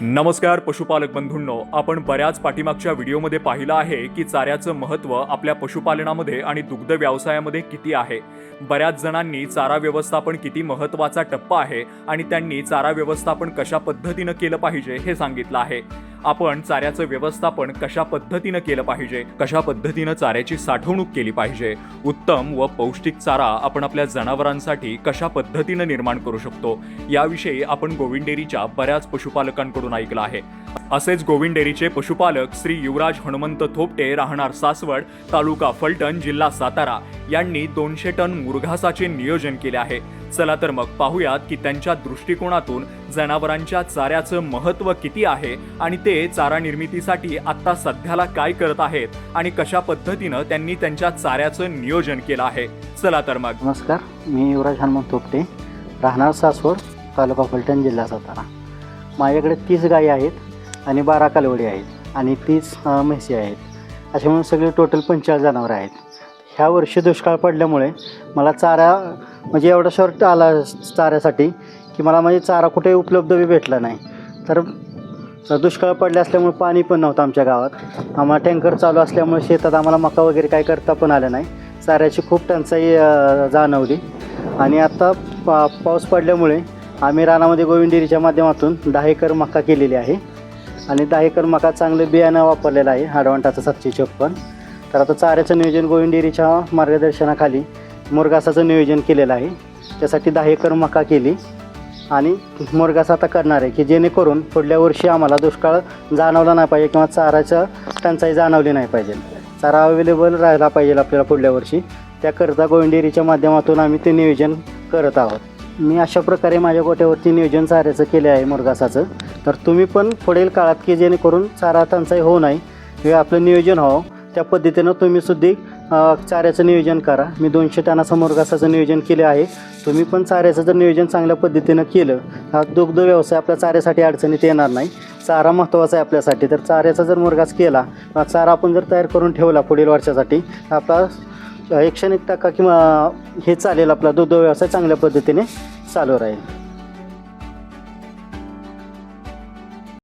नमस्कार पशुपालक बंधूंनो. आपण बऱ्याच पाठीमागच्या व्हिडिओमध्ये पाहिलं आहे की चाऱ्याचं महत्त्व आपल्या पशुपालनामध्ये आणि दुग्ध व्यवसायामध्ये किती आहे. बऱ्याच जणांनी चारा व्यवस्थापन किती महत्त्वाचा टप्पा आहे आणि त्यांनी चारा व्यवस्थापन कशा पद्धतीनं केलं पाहिजे हे सांगितलं आहे. आपण चाऱ्याचं व्यवस्थापन कशा पद्धतीनं केलं पाहिजे? कशा पद्धतीनं चाऱ्याची साठवणूक केली पाहिजे? उत्तम व पौष्टिक चारा आपण आपल्या जनावरांसाठी कशा पद्धतीनं निर्माण करू शकतो? याविषयी आपण गोविंद डेअरीच्या बऱ्याच पशुपालकांकडून ऐकलं आहे. असेच गोविंद डेअरीचे पशुपालक श्री युवराज हनुमंत थोपटे राहणार सासवड तालुका फलटण जिल्हा सातारा यांनी दोनशे टन मुरघासाचे नियोजन केले आहे. चला तर मग पाहूयात की त्यांच्या दृष्टिकोनातून जनावरांच्या चाऱ्याचं महत्त्व किती आहे आणि ते चारा निर्मितीसाठी आत्ता सध्याला काय करत आहेत आणि कशा पद्धतीनं त्यांनी त्यांच्या चाऱ्याचं नियोजन केलं आहे. चला तर मग. नमस्कार मी युवराज हनुमंत थोपटे राहणार सासवड तालुका फलटण जिल्हा सातारा. माझ्याकडे तीस गायी आहेत आणि बारा कालवडी आहेत आणि तीस म्हशी आहेत. असे म्हणून सगळे टोटल पंचेचाळीस जनावरं आहेत. ह्या वर्षी दुष्काळ पडल्यामुळे मला चारा म्हणजे एवढा शॉर्ट आला चाऱ्यासाठी की मला म्हणजे चारा कुठे उपलब्ध बी भेटला नाही. तर दुष्काळ पडले असल्यामुळे पाणी पण नव्हतं आमच्या गावात. आम्हाला टँकर चालू असल्यामुळे शेतात आम्हाला मका वगैरे काय करता पण आलं नाही. चाऱ्याची खूप टंचाई जाणवली. आणि आता पा पाऊस पडल्यामुळे आम्ही रानामध्ये गोविंदिरीच्या माध्यमातून दहा एकर मका केलेली आहे. आणि दहा एकर मका चांगलं बियाणं वापरलेलं आहे हाडवंटाचं सातशे छप्पन तर आता चाऱ्याचं नियोजन गोविंदेरीच्या मार्गदर्शनाखाली मुरगासाचं नियोजन केलेलं आहे. त्यासाठी दहा एकर मका केली. आणि मुरगास आता करणार आहे की जेणेकरून पुढल्या वर्षी आम्हाला दुष्काळ जाणवला नाही पाहिजे किंवा चाराचं टंचाई जाणवली नाही पाहिजे. चारा अवेलेबल राहायला पाहिजे आपल्याला पुढल्या वर्षी. त्याकरता गोविंदेरीच्या माध्यमातून आम्ही ते नियोजन करत आहोत. मी अशा प्रकारे माझ्या गोट्यावरती नियोजन चाऱ्याचं केले आहे मुरगासाचं. तर तुम्ही पण पुढील काळात की जेणेकरून चारा टंचाई होऊ नये हे आपलं नियोजन व्हावं त्या पद्धतीनं तुम्ही सुद्धा चाऱ्याचं नियोजन करा. मी दोनशे टनाचं मुरगासाचं नियोजन केले आहे. तुम्ही पण चाऱ्याचं जर नियोजन चांगल्या पद्धतीनं केलं हा दुग्ध व्यवसाय आपल्या चाऱ्यासाठी अडचणीत येणार नाही. चारा महत्त्वाचा आहे आपल्यासाठी. तर चाऱ्याचा जर मुरगास केला चारा आपण जर तयार करून ठेवला पुढील वर्षासाठी आपला एकशे एक टक्का किंवा हे चालेल आपला दुग्ध व्यवसाय चांगल्या पद्धतीने चालू राहील.